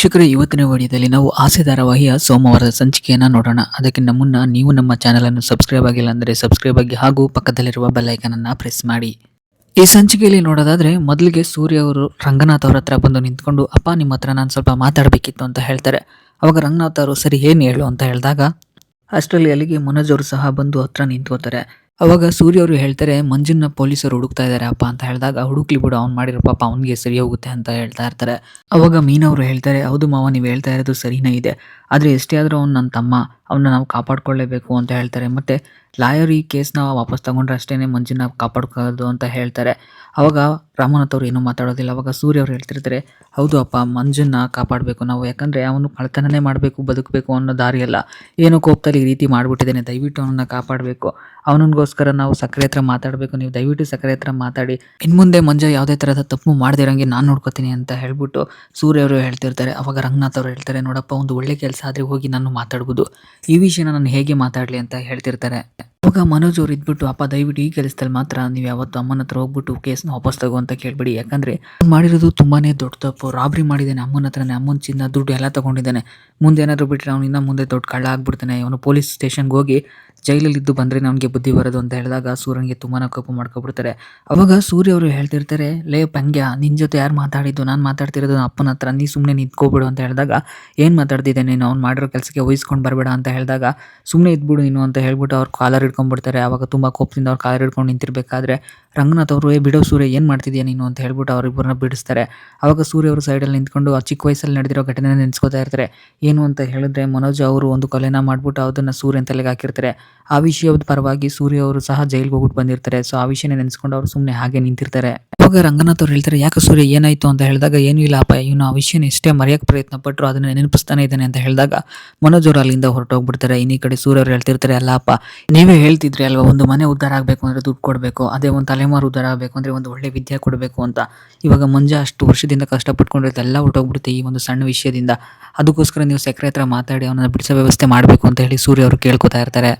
ವೀಕ್ಷಕರೇ, ಇವತ್ತಿನ ವಿಡಿಯೋದಲ್ಲಿ ನಾವು ಆಸೆ ಧಾರಾವಾಹಿಯ ಸೋಮವಾರದ ಸಂಚಿಕೆಯನ್ನು ನೋಡೋಣ. ಅದಕ್ಕಿಂತ ಮುನ್ನ ನೀವು ನಮ್ಮ ಚಾನೆಲ್ ಅನ್ನು ಸಬ್ಸ್ಕ್ರೈಬ್ ಆಗಿಲ್ಲ ಅಂದರೆ ಸಬ್ಸ್ಕ್ರೈಬ್ ಆಗಿ ಹಾಗೂ ಪಕ್ಕದಲ್ಲಿರುವ ಬೆಲ್ ಐಕನ್ ಅನ್ನ ಪ್ರೆಸ್ ಮಾಡಿ. ಈ ಸಂಚಿಕೆಯಲ್ಲಿ ನೋಡೋದಾದ್ರೆ, ಮೊದಲಿಗೆ ಸೂರ್ಯ ಅವರು ರಂಗನಾಥ್ ಅವರ ಹತ್ರ ಬಂದು ನಿಂತ್ಕೊಂಡು, ಅಪ್ಪ, ನಿಮ್ಮ ಹತ್ರ ನಾನು ಸ್ವಲ್ಪ ಮಾತಾಡಬೇಕಿತ್ತು ಅಂತ ಹೇಳ್ತಾರೆ. ಅವಾಗ ರಂಗನಾಥ್ ಅವರು, ಸರಿ, ಏನು ಹೇಳು? ಅಂತ ಹೇಳಿದಾಗ, ಅಷ್ಟರಲ್ಲಿ ಅಲ್ಲಿಗೆ ಮನೋಜ್ ಅವರು ಸಹ ಬಂದು ಹತ್ರ ನಿಂತ್ಕೋತಾರೆ. ಅವಾಗ ಸೂರ್ಯ ಅವರು ಹೇಳ್ತಾರೆ ಮಂಜುನ ಪೊಲೀಸರು ಹುಡುಕ್ತಾ ಇದ್ದಾರೆ ಅಪ್ಪ ಅಂತ ಹೇಳಿದಾಗ, ಹುಡುಕ್ಲಿ ಬಿಡು, ಅವ್ನು ಮಾಡಿರೋ ಪಾಪ ಅವ್ನಿಗೆ ಸರಿ ಹೋಗುತ್ತೆ ಅಂತ ಹೇಳ್ತಾ ಇರ್ತಾರೆ. ಅವಾಗ ಮೀನವರು ಹೇಳ್ತಾರೆ, ಹೌದು ಮಾವ, ನೀವು ಹೇಳ್ತಾ ಇರೋದು ಸರಿನೇ ಇದೆ. ಆದರೆ ಎಷ್ಟೇ ಆದರೂ ಅವ್ನು ನನ್ನ ತಮ್ಮ ಅವನ್ನ ನಾವು ಕಾಪಾಡ್ಕೊಳ್ಳೇಬೇಕು ಅಂತ ಹೇಳ್ತಾರೆ. ಮತ್ತೆ ಲಾಯರ್ ಈ ಕೇಸ್ನ ವಾಪಸ್ ತಗೊಂಡ್ರೆ ಅಷ್ಟೇ ಮಂಜುನ ಕಾಪಾಡ್ಕೊಳ್ಳೋದು ಅಂತ ಹೇಳ್ತಾರೆ. ಅವಾಗ ರಾಮನಾಥ್ ಅವರು ಏನೂ ಮಾತಾಡೋದಿಲ್ಲ. ಅವಾಗ ಸೂರ್ಯ ಅವ್ರು ಹೇಳ್ತಿರ್ತಾರೆ, ಹೌದು ಅಪ್ಪ, ಮಂಜುನ ಕಾಪಾಡಬೇಕು ನಾವು. ಯಾಕಂದರೆ ಅವನು ಕಳ್ತನನೇ ಮಾಡಬೇಕು, ಬದುಕಬೇಕು ಅನ್ನೋ ದಾರಿಯಲ್ಲ. ಏನೋ ಕೋಪದಲ್ಲಿ ಈ ರೀತಿ ಮಾಡಿಬಿಟ್ಟಿದ್ದೇನೆ. ದಯವಿಟ್ಟು ಅವನನ್ನ ಕಾಪಾಡಬೇಕು. ಅವನಿಗೋಸ್ಕರ ನಾವು ಸಕ್ಕರೆ ಹತ್ರ ಮಾತಾಡಬೇಕು. ನೀವು ದಯವಿಟ್ಟು ಸಕ್ಕರೆ ಹತ್ರ ಮಾತಾಡಿ. ಇನ್ನು ಮುಂದೆ ಮಂಜ ಯಾವುದೇ ಥರದ ತಪ್ಪು ಮಾಡದಿರಂಗೆ ನಾನು ನೋಡ್ಕೋತೀನಿ ಅಂತ ಹೇಳ್ಬಿಟ್ಟು ಸೂರ್ಯ ಅವರು ಹೇಳ್ತಿರ್ತಾರೆ. ಅವಾಗ ರಂಗನಾಥ್ ಅವರು ಹೇಳ್ತಾರೆ, ನೋಡಪ್ಪ, ಒಂದು ಒಳ್ಳೆ ಕೆಲಸ ಆದರೆ ಹೋಗಿ ನಾನು ಮಾತಾಡ್ಬೋದು. ಈ ವಿಷಯನ ನಾನು ಹೇಗೆ ಮಾತಾಡಲಿ? ಅಂತ ಹೇಳ್ತಿರ್ತಾರೆ. ಅವಾಗ ಮನೋಜ್ ಅವ್ರು ಇದ್ಬಿಟ್ಟು, ಅಪ್ಪ ದಯವಿಟ್ಟು ಈ ಕೆಲಸದಲ್ಲಿ ಮಾತ್ರ ನೀವು ಯಾವತ್ತು ಅಮ್ಮನ ಹತ್ರ ಹೋಗ್ಬಿಟ್ಟು ಕೇಸ್ನ ವಾಪಸ್ ತಗೋ ಅಂತ ಕೇಳ್ಬಿಡಿ. ಯಾಕಂದ್ರೆ ಮಾಡಿರೋದು ತುಂಬಾನೇ ದೊಡ್ಡ ತಪ್ಪು. ರಾಬ್ರಿ ಮಾಡಿದ್ದಾನೆ ಅಮ್ಮನ ಹತ್ರನೇ. ಅಮ್ಮನ ಚಿನ್ನ, ದುಡ್ಡು ಎಲ್ಲ ತಗೊಂಡಿದ್ದಾನೆ. ಮುಂದೆ ಏನಾದ್ರು ಬಿಟ್ಟರೆ ಅವ್ನು ಇನ್ನ ಮುಂದೆ ದೊಡ್ಡ ಕಳ್ಳ ಆಗ್ಬಿಡ್ತಾನೆ. ಅವನು ಪೊಲೀಸ್ ಸ್ಟೇಷನ್ಗೆ ಹೋಗಿ ಜೈಲಲ್ಲಿ ಇದ್ದು ಬಂದ್ರೆ ನನಗೆ ಬುದ್ಧಿ ಬರೋದು ಅಂತ ಹೇಳಿದಾಗ ಸೂರ್ಯನಿಗೆ ತುಂಬಾ ಕೋಪ ಮಾಡ್ಕೊಬಿಡ್ತಾರೆ. ಅವಾಗ ಸೂರ್ಯ ಅವರು ಹೇಳ್ತಿರ್ತಾರೆ, ಲೇ, ಪಂಗ್ಯ, ನಿನ್ ಜೊತೆ ಯಾರು ಮಾತಾಡಿದ್ದು? ನಾನು ಮಾತಾಡ್ತಿರೋದು ನನ್ನ ಅಪ್ಪನ ಹತ್ರ. ನೀ ಸುಮ್ಮನೆ ನಿಂತ್ಕೋಬಿಡು ಅಂತ ಹೇಳಿದಾಗ, ಏನು ಮಾತಾಡ್ತಿದ್ದೆ ನೀನು? ಅವ್ನು ಮಾಡಿರೋ ಕೆಲಸಕ್ಕೆ ವಹಿಸ್ಕೊಂಡು ಬರಬೇಡ ಅಂತ ಹೇಳಿದಾಗ ಸುಮ್ಮನೆ ಇದ್ಬಿಡು ನೀನು ಅಂತ ಹೇಳ್ಬಿಟ್ಟು ಅವ್ರು ಕಾಲರ್ ಹಿಡ್ಕೊಂಡ್ಬಿಡ್ತಾರೆ. ಅವಾಗ ತುಂಬ ಕೋಪದಿಂದ ಅವ್ರು ಕಾಲರ್ ಹಿಡ್ಕೊಂಡು ನಿಂತಿರ್ಬೇಕಾದ್ರೆ ರಂಗನಾಥ್ ಅವರು, ಏ ಬಿಡೋ ಸೂರ್ಯ, ಏನು ಮಾಡ್ತಿದ್ಯಾ ನೀನು? ಅಂತ ಹೇಳ್ಬಿಟ್ಟು ಅವರಿಬ್ಬರನ್ನ ಬಿಡಿಸ್ತಾರೆ. ಆವಾಗ ಸೂರ್ಯ ಅವರು ಸೈಡಲ್ಲಿ ನಿಂತ್ಕೊಂಡು ಆ ಚಿಕ್ಕ ವಯಸ್ಸಲ್ಲಿ ನಡೆದಿರೋ ಘಟನೆ ನೆನೆಸ್ಕೋತಾ ಇರ್ತಾರೆ. ಏನು ಅಂತ ಹೇಳಿದ್ರೆ ಮನೋಜ್ ಅವರು ಒಂದು ಕೊಲೆನ ಮಾಡಿಬಿಟ್ಟು ಅದನ್ನ ಸೂರ್ಯನ ತಲೆಗೆ ಹಾಕಿರ್ತಾರೆ. ಆ ವಿಷಯದ ಪರವಾಗಿ ಸೂರ್ಯ ಅವರು ಸಹ ಜೈಲ್ಗೆ ಹೋಗ್ಬಿಟ್ಟು ಬಂದಿರ್ತಾರೆ. ಸೊ ಆ ವಿಷಯನ ನೆನೆಸ್ಕೊಂಡು ಅವರು ಸುಮ್ಮನೆ ಹಾಗೆ ನಿಂತಿರ್ತಾರೆ. ಅವಾಗ ರಂಗನಾಥ್ ಅವ್ರು ಹೇಳ್ತಾರೆ, ಯಾಕೆ ಸೂರ್ಯ ಏನಾಯ್ತು ಅಂತ ಹೇಳಿದಾಗ ಏನೂ ಇಲ್ಲ, ಅಪ್ಪ, ಇವನು ಆ ವಿಷಯನ ಇಷ್ಟೇ ಮರೆಯಕ್ಕೆ ಪ್ರಯತ್ನ ಪಟ್ಟರು ಅದನ್ನ ನೆನಪಿಸ್ತಾನೆ ಇದ್ದಾನೆ ಅಂತ ಹೇಳಿದಾಗ ಮನೋಜ್ ಅವರು ಅಲ್ಲಿಂದ ಹೊರಟೋಗ್ಬಿಡ್ತಾರೆ. ಇನ್ನೀ ಕಡೆ ಸೂರ್ಯ ಅವ್ರು ಹೇಳ್ತಿರ್ತಾರೆ, ಅಲ್ಲ, ಅಪ್ಪ, ನೀವೇ ಹೇಳ್ತಿದ್ರಿ ಅಲ್ವಾ, ಒಂದು ಮನೆ ಉದ್ಧಾರ ಆಗಬೇಕು ಅಂದ್ರೆ ದುಡ್ಡು ಕೊಡಬೇಕು, ಅದೇ ಒಂದು ತಲೆಮಾರು ಉದ್ಧಾರ ಆಗಬೇಕು ಅಂದ್ರೆ ಒಂದು ಒಳ್ಳೆ ವಿದ್ಯೆ ಕೊಡಬೇಕು ಅಂತ. ಇವಾಗ ಮಂಜ ಅಷ್ಟು ವರ್ಷದಿಂದ ಕಷ್ಟಪಟ್ಕೊಂಡಿರುತ್ತೆ ಎಲ್ಲ ಹೊರಟೋಗ್ಬಿಡುತ್ತೆ ಈ ಒಂದು ಸಣ್ಣ ವಿಷಯದಿಂದ. ಅದಕ್ಕೋಸ್ಕರ ನೀವು ಸೆಕ್ರೆ ಹತ್ರ ಮಾತಾಡಿ, ಅವನನ್ನು ಬಿಡಿಸೋ ವ್ಯವಸ್ಥೆ ಮಾಡಬೇಕು ಅಂತ ಹೇಳಿ ಸೂರ್ಯ ಅವರು ಕೇಳ್ಕೊತಾ ಇರ್ತಾರೆ.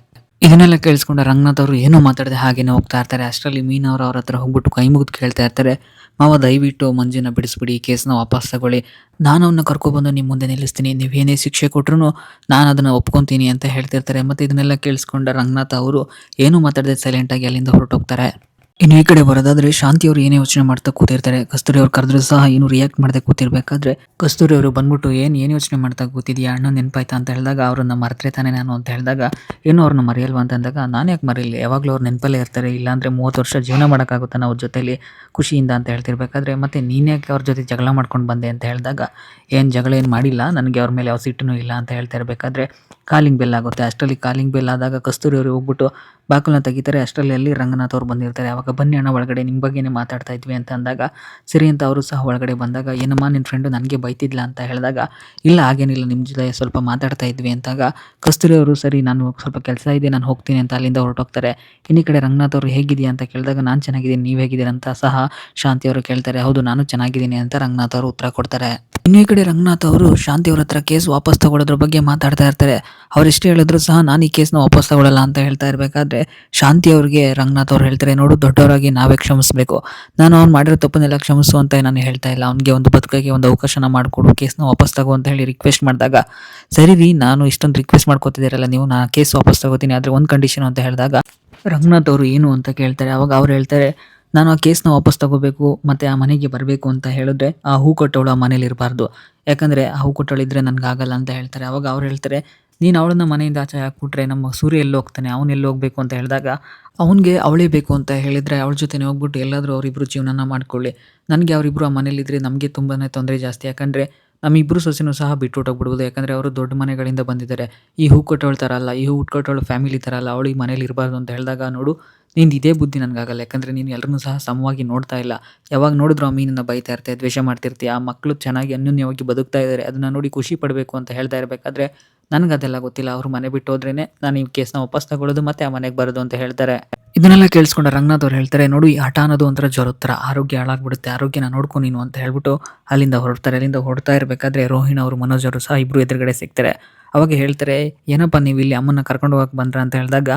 ಇದನ್ನೆಲ್ಲ ಕೇಳಿಸ್ಕೊಂಡ ರಂಗನಾಥ್ ಅವರು ಏನೂ ಮಾತಾಡದೆ ಹಾಗೇನೆ ಹೋಗ್ತಾ ಇರ್ತಾರೆ. ಅಷ್ಟರಲ್ಲಿ ಮೀನವರು ಅವ್ರ ಹತ್ರ ಹೋಗ್ಬಿಟ್ಟು ಕೈ ಮುಗಿದು ಕೇಳ್ತಾ ಇರ್ತಾರೆ. ಮಾವ ದಯವಿಟ್ಟು ಮಂಜಿನ ಬಿಡಿಸ್ಬಿಡಿ ಈ ಕೇಸ್ನ ವಾಪಸ್ ತಗೊಳ್ಳಿ. ನಾನು ಅವನ್ನ ಕರ್ಕೊಬಂದು ನಿಮ್ಮ ಮುಂದೆ ನಿಲ್ಲಿಸ್ತೀನಿ. ನೀವೇನೇ ಶಿಕ್ಷೆ ಕೊಟ್ರು ನಾನು ಅದನ್ನು ಒಪ್ಕೊತೀನಿ ಅಂತ ಹೇಳ್ತಿರ್ತಾರೆ. ಮತ್ತು ಇದನ್ನೆಲ್ಲ ಕೇಳಿಸ್ಕೊಂಡ ರಂಗನಾಥ್ ಅವರು ಏನೂ ಮಾತಾಡದೆ ಸೈಲೆಂಟಾಗಿ ಅಲ್ಲಿಂದ ಹೊರಟೋಗ್ತಾರೆ. ಇನ್ನು ಈ ಕಡೆ ಬರೋದಾದ್ರೆ ಶಾಂತಿ ಅವರು ಏನೇ ಯೋಚನೆ ಮಾಡ್ತಾ ಕೂತಿರ್ತಾರೆ, ಕಸ್ತೂರಿ ಅವ್ರು ಕರೆದ್ರು ಸಹ ಏನು ರಿಯಾಕ್ಟ್ ಮಾಡದೆ ಕೂತಿರ್ಬೇಕಾದ್ರೆ ಕಸ್ತೂರಿ ಅವರು ಬಂದ್ಬಿಟ್ಟು ಏನು ಏನು ಯೋಚನೆ ಮಾಡ್ತಾ ಕೂತಿದ್ಯಾ ಅಣ್ಣ ನೆನಪಾಯ್ತಾ ಅಂತ ಹೇಳಿದಾಗ ಅವ್ರನ್ನ ಮರೆತರೆ ತಾನೇ ನಾನು ಅಂತ ಹೇಳಿದಾಗ ಏನು ಅವ್ರನ್ನ ಮರೆಯಲ್ವಾ ಅಂತ ಅಂದಾಗ, ನಾನು ಯಾಕೆ ಮರೀಲಿ, ಯಾವಾಗಲೂ ಅವ್ರು ನೆನಪಲ್ಲೇ ಇರ್ತಾರೆ, ಇಲ್ಲಾಂದ್ರೆ ಮೂವತ್ತು ವರ್ಷ ಜೀವನ ಮಾಡೋಕ್ಕಾಗುತ್ತಾ ನಾವು ಜೊತೆಲಿ ಖುಷಿಯಿಂದ ಅಂತ ಹೇಳ್ತಿರ್ಬೇಕಾದ್ರೆ, ಮತ್ತೆ ನೀನ್ಯಾಕೆ ಅವ್ರ ಜೊತೆ ಜಗಳ ಮಾಡ್ಕೊಂಡು ಬಂದೆ ಅಂತ ಹೇಳಿದಾಗ, ಏನು ಜಗಳ ಏನು ಮಾಡಿಲ್ಲ, ನನಗೆ ಅವ್ರ ಮೇಲೆ ಯಾವ ಸಿಟ್ಟನೂ ಇಲ್ಲ ಅಂತ ಹೇಳ್ತಾ ಇರಬೇಕಾದ್ರೆ ಕಾಲಿಂಗ್ ಬೆಲ್ ಆಗುತ್ತೆ, ಅಷ್ಟರಲ್ಲಿ ಕಾಲಿಂಗ್ ಬೆಲ್ ಆದಾಗ ಕಸ್ತೂರಿ ಅವರು ಹೋಗ್ಬಿಟ್ಟು ಬಾಕಲನ್ನ ತೆಗಿತಾರೆ, ಅಷ್ಟರಲ್ಲಿ ಅಲ್ಲಿ ರಂಗನಾಥ್ ಅವ್ರು ಬಂದಿರ್ತಾರೆ ಬನ್ನಿ ಅಣ್ಣ, ಒಳಗಡೆ ನಿಮ್ಮ ಬಗ್ಗೆನೇ ಮಾತಾಡ್ತಾ ಇದ್ವಿ ಅಂತ ಅಂದಾಗ, ಸರಿ ಅಂತ ಅವರು ಸಹ ಒಳಗಡೆ ಬಂದಾಗ, ಏನಮ್ಮ ನಿನ್ನ ಫ್ರೆಂಡು ನನಗೆ ಬೈತಿದ್ಲ ಅಂತ ಹೇಳಿದಾಗ, ಇಲ್ಲ, ಹಾಗೇನಿಲ್ಲ ನಿಮ್ಮ ಜೊತೆ ಸ್ವಲ್ಪ ಮಾತಾಡ್ತಾ ಇದ್ವಿ ಅಂತಾಗ ಕಸ್ತೂರಿ ಅವರು, ಸರಿ, ನಾನು ಸ್ವಲ್ಪ ಕೆಲಸ ಇದೆ, ನಾನು ಹೋಗ್ತೀನಿ ಅಂತ ಅಲ್ಲಿಂದ ಹೊರಟೋಗ್ತಾರೆ. ಇನ್ನು ಕಡೆ ರಂಗನಾಥ್ ಅವರು ಹೇಗಿದೆಯಾ ಅಂತ ಕೇಳಿದಾಗ, ನಾನು ಚೆನ್ನಾಗಿದ್ದೀನಿ, ನೀವು ಹೇಗಿದ್ದೀರಾ ಅಂತ ಸಹ ಶಾಂತಿ ಅವರು ಕೇಳ್ತಾರೆ. ಹೌದು, ನಾನು ಚೆನ್ನಾಗಿದ್ದೀನಿ ಅಂತ ರಂಗನಾಥ್ ಅವರು ಉತ್ತರ ಕೊಡ್ತಾರೆ. ಇನ್ನು ಕಡೆ ರಂಗನಾಥ್ ಅವರು ಶಾಂತಿ ಅವ್ರ ಹತ್ರ ಕೇಸ್ ವಾಪಸ್ ತಗೊಳ್ಳೋದ್ರ ಬಗ್ಗೆ ಮಾತಾಡ್ತಾ ಇರ್ತಾರೆ. ಅವರೆಷ್ಟೇ ಹೇಳಿದ್ರು ಸಹ ನಾನು ಈ ಕೇಸ್ನ ವಾಪಸ್ ತಗೊಳ್ಳಲ್ಲ ಅಂತ ಹೇಳ್ತಾ ಇರಬೇಕಾದ್ರೆ, ಶಾಂತಿ ಅವ್ರಿಗೆ ರಂಗನಾಥ್ ಅವ್ರು ಹೇಳ್ತಾರೆ, ನೋಡು ದೊಡ್ಡವರಾಗಿ ನಾವೇ ಕ್ಷಮಿಸಬೇಕು. ನಾನು ಅವ್ನು ಮಾಡಿರೋ ತಪ್ಪನ್ನೆಲ್ಲ ಕ್ಷಮಿಸು ಅಂತ ನಾನು ಹೇಳ್ತಾ ಇಲ್ಲ. ಅವ್ನಿಗೆ ಒಂದು ಬದುಕಿಗೆ ಒಂದು ಅವಕಾಶನ ಮಾಡಿಕೊಡು, ಕೇಸ್ನ ವಾಪಸ್ ತಗೋ ಅಂತ ಹೇಳಿ ರಿಕ್ವೆಸ್ಟ್ ಮಾಡಿದಾಗ. ಸರಿ ರೀ, ನಾನು ಇಷ್ಟೊಂದು ರಿಕ್ವೆಸ್ಟ್ ಮಾಡ್ಕೋತಿದ್ದೀರಲ್ಲ ನೀವು ನಾನು ಕೇಸ್ ವಾಪಸ್ ತಗೋತೀನಿ, ಆದರೆ ಒಂದು ಕಂಡೀಷನ್ ಅಂತ ಹೇಳಿದಾಗ, ರಂಗನಾಥ್ ಅವರು ಏನು ಅಂತ ಕೇಳ್ತಾರೆ? ಅವಾಗ ಅವ್ರು ಹೇಳ್ತಾರೆ, ನಾನು ಆ ಕೇಸ್ನ ವಾಪಸ್ ತಗೋಬೇಕು, ಮತ್ತೆ ಆ ಮನೆಗೆ ಬರಬೇಕು ಅಂತ ಹೇಳಿದ್ರೆ ಆ ಹೂ ಕೊಟ್ಟವಳು ಆ ಮನೇಲಿ ಇರಬಾರ್ದು ಯಾಕಂದರೆ ಆ ಹೂ ಕೊಟ್ಟವಳು ಇದ್ದರೆ ನನಗಾಗಲ್ಲ ಅಂತ ಹೇಳ್ತಾರೆ. ಅವಾಗ ಅವ್ರು ಹೇಳ್ತಾರೆ ನೀನು ಅವಳನ್ನ ಮನೆಯಿಂದ ಆಚೆ ಹಾಕ್ಬಿಟ್ರೆ ನಮ್ಮ ಸೂರ್ಯ ಎಲ್ಲಿ ಹೋಗ್ತಾನೆ ಅವನು ಎಲ್ಲಿ ಹೋಗ್ಬೇಕು ಅಂತ ಹೇಳಿದಾಗ ಅವನಿಗೆ ಅವಳೇ ಬೇಕು ಅಂತ ಹೇಳಿದರೆ ಅವಳ ಜೊತೆನೇ ಹೋಗ್ಬಿಟ್ಟು ಎಲ್ಲಾದರೂ ಅವರಿಬ್ಬರು ಜೀವನನ ಮಾಡ್ಕೊಳ್ಳಿ. ನನಗೆ ಅವರಿಬ್ಬರು ಆ ಮನೇಲಿದ್ದರೆ ನಮಗೆ ತುಂಬಾ ತೊಂದರೆ ಜಾಸ್ತಿ. ಯಾಕಂದ್ರೆ ನಮ್ಮಿಬ್ಬರು ಸೊಸೆನೂ ಸಹ ಬಿಟ್ಟು ಹೊಟ್ಟೋಗ್ಬಿಡ್ಬೋದು ಯಾಕಂದರೆ ಅವರು ದೊಡ್ಡ ಮನೆಗಳಿಂದ ಬಂದಿದ್ದಾರೆ. ಈ ಹೂ ಕೊಟ್ಟವಳು ಥರ ಅಲ್ಲ, ಈ ಹೂ ಉಟ್ಕೊಟ್ಟವಳು ಫ್ಯಾಮಿಲಿ ಥರ ಅಲ್ಲ. ಅವಳು ಈ ಮನೇಲಿ ಇರಬಾರ್ದು ಅಂತ ಹೇಳಿದಾಗ ನೋಡು, ನಿಂದು ಇದೇ ಬುದ್ಧಿ ನನಗಾಗಲ್ಲ. ಯಾಕಂದರೆ ನೀನು ಎಲ್ಲರನ್ನೂ ಸಹ ಸಮವಾಗಿ ನೋಡ್ತಾ ಇಲ್ಲ. ಯಾವಾಗ ನೋಡಿದ್ರು ಆ ಮೀನನ್ನು ಬೈತಾ ಇರ್ತೀಯ, ದ್ವೇಷ ಮಾಡ್ತಿರ್ತೀಯ, ಆ ಮಕ್ಕಳು ಚೆನ್ನಾಗಿ ಅನ್ಯೋನ್ಯವಾಗಿ ಬದುಕ್ತಾ ಇದ್ದಾರೆ ಅದನ್ನು ನೋಡಿ ಖುಷಿ ಪಡಬೇಕು ಅಂತ ಹೇಳ್ತಾ ಇರಬೇಕಾದ್ರೆ ನನಗೆ ಅದೆಲ್ಲ ಗೊತ್ತಿಲ್ಲ. ಅವರು ಮನೆ ಬಿಟ್ಟು ಹೋದ್ರೇ ನಾನು ಈ ಕೇಸ್ನ ವಾಪಸ್ ತಗೊಳ್ಳೋದು ಮತ್ತು ಆ ಮನೆಗೆ ಬರೋದು ಅಂತ ಹೇಳ್ತಾರೆ. ಇದನ್ನೆಲ್ಲ ಕೇಳಿಸ್ಕೊಂಡ ರಂಗನಾಥ್ ಅವ್ರು ಹೇಳ್ತಾರೆ, ನೋಡು, ಈ ಹಠ ಅನ್ನೋದು ಒಂಥರ ಜ್ವರದ ಆರೋಗ್ಯ ಹಾಳಾಗ್ಬಿಡುತ್ತೆ. ಆರೋಗ್ಯನ ನೋಡ್ಕೊ ನೀನು ಅಂತ ಹೇಳ್ಬಿಟ್ಟು ಅಲ್ಲಿಂದ ಹೊರಡ್ತಾರೆ. ಅಲ್ಲಿಂದ ಹೊರಡ್ತಾ ಇರಬೇಕಾದ್ರೆ ರೋಹಿಣ್ ಅವರು, ಮನೋಜ್ ಅವರು ಸಹ ಇಬ್ರು ಎದುರುಗಡೆ ಸಿಗ್ತಾರೆ. ಅವಾಗ ಹೇಳ್ತಾರೆ, ಏನಪ್ಪ ನೀವು ಇಲ್ಲಿ ಅಮ್ಮನ ಕರ್ಕೊಂಡು ಹೋಗಕ್ಕೆ ಬಂದ್ರ? ಅಂತ ಹೇಳಿದಾಗ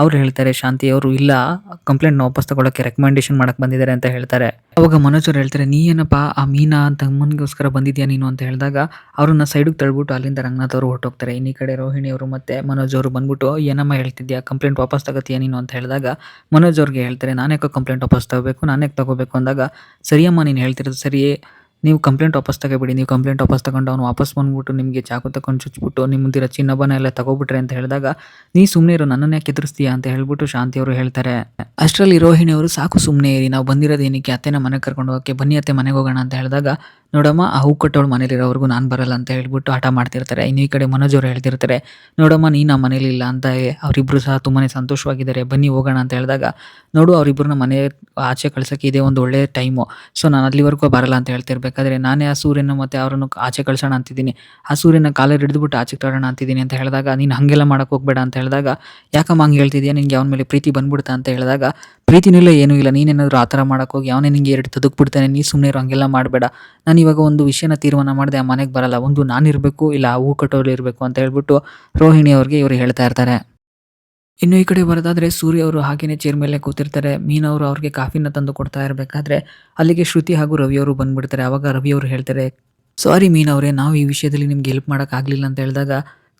ಅವ್ರು ಹೇಳ್ತಾರೆ, ಶಾಂತಿ ಅವರು ಇಲ್ಲ ಕಂಪ್ಲೇಂಟ್ ವಾಪಸ್ ತಗೊಳಕ್ಕೆ ರೆಕಮೆಂಡೇಶನ್ ಮಾಡಕ್ಕೆ ಬಂದಿದ್ದಾರೆ ಅಂತ ಹೇಳ್ತಾರೆ. ಅವಾಗ ಮನೋಜ್ ಅವ್ರು ಹೇಳ್ತಾರೆ, ನೀ ಏನಪ್ಪ, ಆ ಮೀನಾ ತಮ್ಮನಿಗೋಸ್ಕರ ಬಂದಿದ್ಯಾ ನೀನು ಅಂತ ಹೇಳಿದಾಗ, ಅವ್ರನ್ನ ಸೈಡಿಗೆ ತಳ್ಬಿಟ್ಟು ಅಲ್ಲಿಂದ ರಂಗನಾಥ್ ಅವರು ಹೊರಟೋಗ್ತಾರೆ. ಇನ್ನು ಕಡೆ ರೋಹಿಣಿ ಅವರು ಮತ್ತೆ ಮನೋಜ್ ಅವರು ಬಂದ್ಬಿಟ್ಟು, ಏನಮ್ಮ ಹೇಳ್ತಿದ್ಯಾ ಕಂಪ್ಲೇಂಟ್ ವಾಪಸ್ ತಗೋತೀಯ ನೀನು ಅಂತ ಹೇಳಿದಾಗ, ಮನೋಜ್ ಅವ್ರಿಗೆ ಹೇಳ್ತಾರೆ, ನಾನೇ ಕಂಪ್ಲೇಂಟ್ ವಾಪಸ್ ತಗೋಬೇಕು, ನಾನೇ ತಗೋಬೇಕು? ಅಂದಾಗ, ಸರಿಯಮ್ಮ, ನೀನು ಹೇಳ್ತಿರೋದು ಸರಿಯೇ ನೀವು ಕಂಪ್ಲೇಂಟ್ ವಾಪಸ್ ತಗೋಬೇಡಿ, ನೀವು ಕಂಪ್ಲೇಂಟ್ ವಾಪಸ್ ತಗೊಂಡು ಅವ್ನು ವಾಪಸ್ ಬಂದ್ಬಿಟ್ಟು ನಿಮಗೆ ಚಾಕು ತಗೊಂಡು ಚುಚ್ಬಿಟ್ಟು ನಿಮ್ಮದಿರೋ ಚಿನ್ನಬನ ಎಲ್ಲ ತಗೋಬಿಟ್ರೆ ಅಂತ ಹೇಳಿದಾಗ, ನೀ ಸುಮ್ಮನೆ ಇರು, ನನ್ನನ್ನು ಯಾಕೆ ಎದುರಿಸ್ತೀಯಾ? ಅಂತ ಹೇಳ್ಬಿಟ್ಟು ಶಾಂತಿಯವರು ಹೇಳ್ತಾರೆ. ಅಷ್ಟರಲ್ಲಿ ರೋಹಿಣಿಯವರು ಸಾಕು ಸುಮ್ಮನೆ ಇರಿ, ನಾವು ಬಂದಿರೋದು ಏನಕ್ಕೆ? ಅತ್ತೆನ ಮನೆಗೆ ಕರ್ಕೊಂಡು ಹೋಗೋಕ್ಕೆ, ಬನ್ನಿ ಅತ್ತೆ ಮನೆಗೆ ಹೋಗೋಣ, ಅಂತ ಹೇಳಿದಾಗ ನೋಡಮ್ಮ, ಆ ಹೂ ಕಟ್ಟೋಳು ಮನೇಲಿರೋವರೆಗೂ ನಾನು ಬರಲ್ಲ ಅಂತ ಹೇಳ್ಬಿಟ್ಟು ಹಠ ಮಾಡ್ತಿರ್ತಾರೆ. ಇನ್ನು ಈ ಕಡೆ ಮನೋಜ್ ಹೇಳ್ತಿರ್ತಾರೆ, ನೋಡಮ್ಮ, ನೀನು ಆ ಮನೇಲಿ ಇಲ್ಲ ಅಂತ ಅವರಿಬ್ಬರು ಸಹ ತುಂಬಾ ಸಂತೋಷವಾಗಿದ್ದಾರೆ, ಬನ್ನಿ ಹೋಗೋಣ ಅಂತ ಹೇಳಿದಾಗ, ನೋಡು ಅವರಿಬ್ಬರನ್ನ ಮನೆ ಆಚೆ ಕಳ್ಸೋಕ್ಕೆ ಇದೇ ಒಂದು ಒಳ್ಳೆ ಟೈಮು. ಸೊ, ನಾನು ಅಲ್ಲಿವರೆಗೂ ಬರಲ್ಲ ಅಂತ ಹೇಳ್ತಿರ್ಬೇಕಾದ್ರೆ, ನಾನೇ ಆ ಸೂರ್ಯನ ಮತ್ತೆ ಅವರನ್ನು ಆಚೆ ಕಳ್ಸೋಣ ಅಂತಿದ್ದೀನಿ. ಆ ಸೂರ್ಯನ ಕಾಲ ಹಿಡಿದ್ಬಿಟ್ಟು ಆಚೆ ತರೋಣ ಅಂತಿದ್ದೀನಿ ಅಂತ ಹೇಳಿದಾಗ, ನೀನು ಹಾಗೆಲ್ಲ ಮಾಡೋಕ್ಕೆ ಹೋಗ್ಬೇಡ ಅಂತ ಹೇಳಿದಾಗ, ಯಾಕಮ್ಮ ಹಂಗೆ ಹೇಳ್ತಿದ್ಯಾ? ನಿಂಗೆ ಅವನ ಮೇಲೆ ಪ್ರೀತಿ ಬಂದ್ಬಿಡ್ತಾ ಅಂತ ಹೇಳಿದಾಗ ಪ್ರೀತಿನೂ ಇಲ್ಲ ಏನೂ ಇಲ್ಲ ನೀನೇನಾದರೂ ಆ ಥರ ಮಾಡೋಕ್ಕೋಗಿ ಅವನೇ ನಿಂಗೆ ಎರಡು ತದುಕ್ಬಿಡ್ತಾನೆ, ನೀ ಸುಮ್ಮನೆ ಇರೋ ಹಂಗೆಲ್ಲ ಮಾಡಬೇಡ. ನಾನು ಇವಾಗ ಒಂದು ವಿಷಯನ ತೀರ್ಮಾನ ಮಾಡಿದೆ ಆ ಮನೆಗೆ ಬರಲ್ಲ. ಒಂದು ನಾನಿರಬೇಕು, ಇಲ್ಲ ಆ ಹೂ ಕಟ್ಟೋರು ಇರಬೇಕು ಅಂತ ಹೇಳ್ಬಿಟ್ಟು ರೋಹಿಣಿ ಅವ್ರಿಗೆ ಇವರು ಹೇಳ್ತಾ ಇರ್ತಾರೆ. ಇನ್ನು ಈ ಕಡೆ ಬರೋದಾದರೆ ಸೂರ್ಯ ಅವರು ಹಾಗೇನೆ ಚೇರ್ ಮೇಲೆ ಕೂತಿರ್ತಾರೆ. ಮೀನವರು ಅವ್ರಿಗೆ ಕಾಫಿನ ತಂದು ಕೊಡ್ತಾ ಇರಬೇಕಾದ್ರೆ ಅಲ್ಲಿಗೆ ಶ್ರುತಿ ಹಾಗೂ ರವಿ ಅವರು ಬಂದ್ಬಿಡ್ತಾರೆ. ರವಿಯವರು ರವಿ ಅವರು ಹೇಳ್ತಾರೆ, ಸಾರಿ ಮೀನವ್ರೆ ನಾವು ಈ ವಿಷಯದಲ್ಲಿ ನಿಮ್ಗೆ ಹೆಲ್ಪ್ ಮಾಡೋಕ್ಕಾಗಲಿಲ್ಲ ಅಂತ ಹೇಳಿದಾಗ,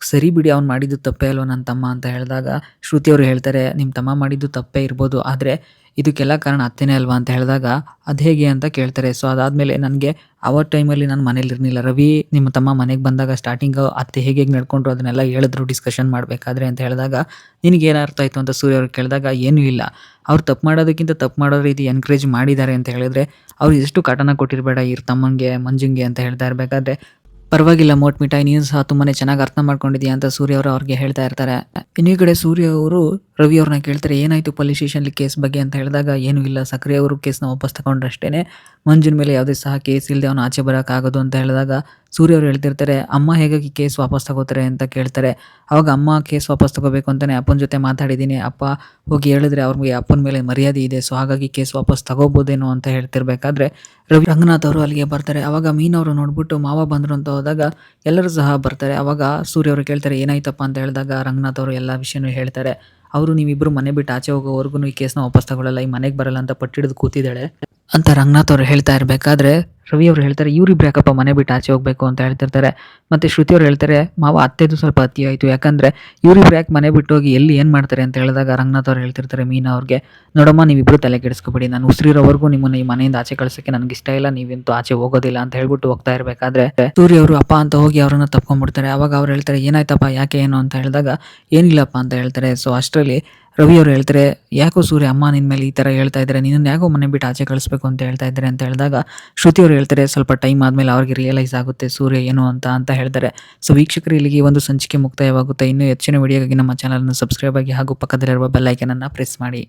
ಸರಿ ಬಿಡಿ, ಅವ್ನು ಮಾಡಿದ್ದು ತಪ್ಪೇ ಅಲ್ವ ನನ್ನ ತಮ್ಮ? ಅಂತ ಹೇಳಿದಾಗ ಶ್ರುತಿ ಅವರು ಹೇಳ್ತಾರೆ ನಿಮ್ಮ ತಮ್ಮ ಮಾಡಿದ್ದು ತಪ್ಪೇ ಇರ್ಬೋದು. ಆದರೆ ಇದಕ್ಕೆಲ್ಲ ಕಾರಣ ಅತ್ತೆನೇ ಅಲ್ವಾ ಅಂತ ಹೇಳಿದಾಗ ಅದು ಹೇಗೆ ಅಂತ ಕೇಳ್ತಾರೆ. ಸೊ ಅದಾದಮೇಲೆ ನನಗೆ ಅವತ್ತು ಟೈಮಲ್ಲಿ ನಾನು ಮನೇಲಿ ಇರಲಿಲ್ಲ. ರವಿ ನಿಮ್ಮ ತಮ್ಮ ಮನೆಗೆ ಬಂದಾಗ ಸ್ಟಾರ್ಟಿಂಗು ಅತ್ತೆ ಹೇಗೆ ಹೇಗೆ ನಡ್ಕೊಂಡ್ರು ಅದನ್ನೆಲ್ಲ ಹೇಳಿದ್ರು ಡಿಸ್ಕಷನ್ ಮಾಡಬೇಕಾದ್ರೆ ಅಂತ ಹೇಳಿದಾಗ ನಿನಗೆ ಏನು ಅರ್ಥ ಆಯಿತು ಅಂತ ಸೂರ್ಯ ಅವ್ರು ಕೇಳಿದಾಗ ಏನೂ ಇಲ್ಲ. ಅವ್ರು ತಪ್ಪು ಮಾಡೋದಕ್ಕಿಂತ ತಪ್ಪು ಮಾಡೋ ರೀತಿ ಎನ್ಕರೇಜ್ ಮಾಡಿದ್ದಾರೆ ಅಂತ ಹೇಳಿದ್ರೆ ಅವ್ರು ಎಷ್ಟು ಕಾಟನ ಕೊಟ್ಟಿರಬೇಡ, ಇವ್ರ ತಮ್ಮಂಗೆ, ಮಂಜುಂಗೆ ಅಂತ ಹೇಳ್ತಾ ಇರಬೇಕಾದ್ರೆ ಪರವಾಗಿಲ್ಲ ಮೋಟ್ ಮಿಠಾಯಿ, ನೀನು ಸಹ ತುಂಬಾನೇ ಚೆನ್ನಾಗಿ ಅರ್ಥ ಮಾಡ್ಕೊಂಡಿದ್ಯಾ ಅಂತ ಸೂರ್ಯ ಅವರು ಅವ್ರಿಗೆ ಹೇಳ್ತಾ ಇರ್ತಾರೆ. ಇನ್ನು ಕಡೆ ಸೂರ್ಯ ಅವರು ರವಿ ಅವ್ರನ್ನ ಕೇಳ್ತಾರೆ, ಏನಾಯ್ತು ಪೊಲೀಸ್ ಸ್ಟೇಷನ್ಲಿ ಕೇಸ್ ಬಗ್ಗೆ ಅಂತ ಹೇಳಿದಾಗ ಏನೂ ಇಲ್ಲ, ಸಕ್ರಿಯ ಅವರು ಕೇಸ್ನ ವಾಪಸ್ ತಗೊಂಡ್ರಷ್ಟೇನೆ. ಮಂಜುನ ಮೇಲೆ ಯಾವುದೇ ಸಹ ಕೇಸ್ ಇಲ್ಲದೆ ಅವನು ಆಚೆ ಬರೋಕ್ಕಾಗೋದು ಅಂತ ಹೇಳಿದಾಗ ಸೂರ್ಯ ಅವರು ಹೇಳ್ತಿರ್ತಾರೆ, ಅಮ್ಮ ಹೇಗಾಗಿ ಕೇಸ್ ವಾಪಸ್ ತಗೋತಾರೆ? ಅಂತ ಕೇಳ್ತಾರೆ. ಅವಾಗ ಅಮ್ಮ ಕೇಸ್ ವಾಪಸ್ ತಗೋಬೇಕು ಅಂತಾನೆ ಅಪ್ಪನ ಜೊತೆ ಮಾತಾಡಿದ್ದೀನಿ, ಅಪ್ಪ, ಹೋಗಿ ಹೇಳಿದ್ರೆ ಅವ್ರಿಗೆ ಅಪ್ಪನ ಮೇಲೆ ಮರ್ಯಾದೆ ಇದೆ, ಸೊ ಹಾಗಾಗಿ ಕೇಸ್ ವಾಪಸ್ ತಗೋಬೋದೇನೋ ಅಂತ ಹೇಳ್ತಿರ್ಬೇಕಾದ್ರೆ ರವಿ ರಂಗನಾಥ್ ಅವರು ಅಲ್ಲಿಗೆ ಬರ್ತಾರೆ. ಅವಾಗ ಮೀನವರು ನೋಡ್ಬಿಟ್ಟು ಮಾವ ಬಂದ್ರು ಅಂತ ಹೋದಾಗ ಎಲ್ಲರೂ ಸಹ ಬರ್ತಾರೆ. ಅವಾಗ ಸೂರ್ಯ ಅವರು ಕೇಳ್ತಾರೆ, ಏನಾಯ್ತಪ್ಪ? ಅಂತ ಹೇಳಿದಾಗ ರಂಗನಾಥ್ ಅವರು ಎಲ್ಲ ವಿಷಯನೂ ಹೇಳ್ತಾರೆ. ಅವರು ನೀವಿಬ್ಬರು ಮನೆ ಬಿಟ್ಟು ಆಚೆ ಹೋಗೋವರೆಗೂ ಈ ಕೇಸ್ನ ವಾಪಸ್ ತಗೊಳ್ಳಲ್ಲ, ಈ ಮನೆಗೆ ಬರಲ್ಲ ಅಂತ ಪಟ್ಟಿಡಿದು ಕೂತಿದ್ದಾಳೆ ಅಂತ ರಂಗನಾಥ್ ಅವರು ಹೇಳ್ತಾ ಇರಬೇಕಾದ್ರೆ ರವಿ ಅವರು ಹೇಳ್ತಾರೆ, ಇವ್ರಿಬ್ರು ಯಾಕಪ್ಪ ಮನೆ ಬಿಟ್ಟು ಆಚೆ ಹೋಗಬೇಕು ಅಂತ ಹೇಳ್ತಿರ್ತಾರೆ. ಮತ್ತೆ ಶ್ರುತಿ ಅವ್ರು ಹೇಳ್ತಾರೆ, ಮಾವ, ಅತ್ತೆದು ಸ್ವಲ್ಪ ಅತಿ ಆಯಿತು. ಯಾಕಂದ್ರೆ ಇವ್ರಿಬ್ರು ಯಾಕೆ ಮನೆ ಬಿಟ್ಟು ಹೋಗಿ ಎಲ್ಲಿ ಏನು ಮಾಡ್ತಾರೆ ಅಂತ ಹೇಳಿದಾಗ ರಂಗನಾಥ್ ಅವ್ರು ಹೇಳ್ತಿರ್ತಾರೆ ಮೀನಾ ಅವ್ರಿಗೆ, ನೋಡಮ್ಮ, ನೀವಿಬ್ರು ತಲೆ ಕೆಡಿಸ್ಕೊಬೇಡಿ. ನಾನು ಉಸಿರಿರೋವರೆಗೂ ನಿಮ್ಮನ್ನ ಈ ಮನೆಯಿಂದ ಆಚೆ ಕಳಿಸೋಕ್ಕೆ ನನಗೆ ಇಷ್ಟ ಇಲ್ಲ. ನೀವಂತೂ ಆಚೆ ಹೋಗೋದಿಲ್ಲ ಅಂತ ಹೇಳ್ಬಿಟ್ಟು ಹೋಗ್ತಾ ಇರಬೇಕಾದ್ರೆ ಸೂರ್ಯ ಅವರು ಅಪ್ಪ ಅಂತ ಹೋಗಿ ಅವರನ್ನು ತಪ್ಕೊಂಡ್ಬಿಡ್ತಾರೆ. ಅವಾಗ ಅವ್ರು ಹೇಳ್ತಾರೆ, ಏನಾಯ್ತಪ್ಪ? ಯಾಕೆ ಏನು? ಅಂತ ಹೇಳಿದಾಗ, ಏನಿಲ್ಲಪ್ಪ ಅಂತ ಹೇಳ್ತಾರೆ. ಸೊ ಅಷ್ಟರಲ್ಲಿ ರವಿ ಅವರು ಹೇಳ್ತಾರೆ, ಯಾಕೋ ಸೂರ್ಯ ಅಮ್ಮ ನಿನ್ನ ಮೇಲೆ ಈ ಥರ ಹೇಳ್ತಾ ಇದ್ದಾರೆ ನಿನ್ನ ಯಾಕೋ ಮನೆ ಬಿಟ್ಟು ಆಚೆ ಕಳಿಸ್ಬೇಕು ಅಂತ ಹೇಳ್ತಾ ಇದ್ದಾರೆ ಅಂತ ಹೇಳಿದಾಗ ಶ್ರುತಿಯವರು ಹೇಳ್ತಾರೆ, ಸ್ವಲ್ಪ ಟೈಮ್ ಆದಮೇಲೆ ಅವ್ರಿಗೆ ರಿಯಲೈಸ್ ಆಗುತ್ತೆ ಸೂರ್ಯ ಏನು ಅಂತ ಅಂತ ಹೇಳ್ತಾರೆ. ಸೊ ವೀಕ್ಷಕರು ಇಲ್ಲಿಗೆ ಒಂದು ಸಂಚಿಕೆ ಮುಕ್ತಾಯವಾಗುತ್ತೆ. ಇನ್ನೂ ಹೆಚ್ಚಿನ ವಿಡಿಯೋಗಾಗಿ ನಮ್ಮ ಚಾನಲನ್ನು ಸಬ್ಸ್ಕ್ರೈಬ್ ಆಗಿ ಹಾಗೂ ಪಕ್ಕದಲ್ಲಿರುವ ಬೆಲ್ಲೈಕನನ್ನು ಪ್ರೆಸ್ ಮಾಡಿ.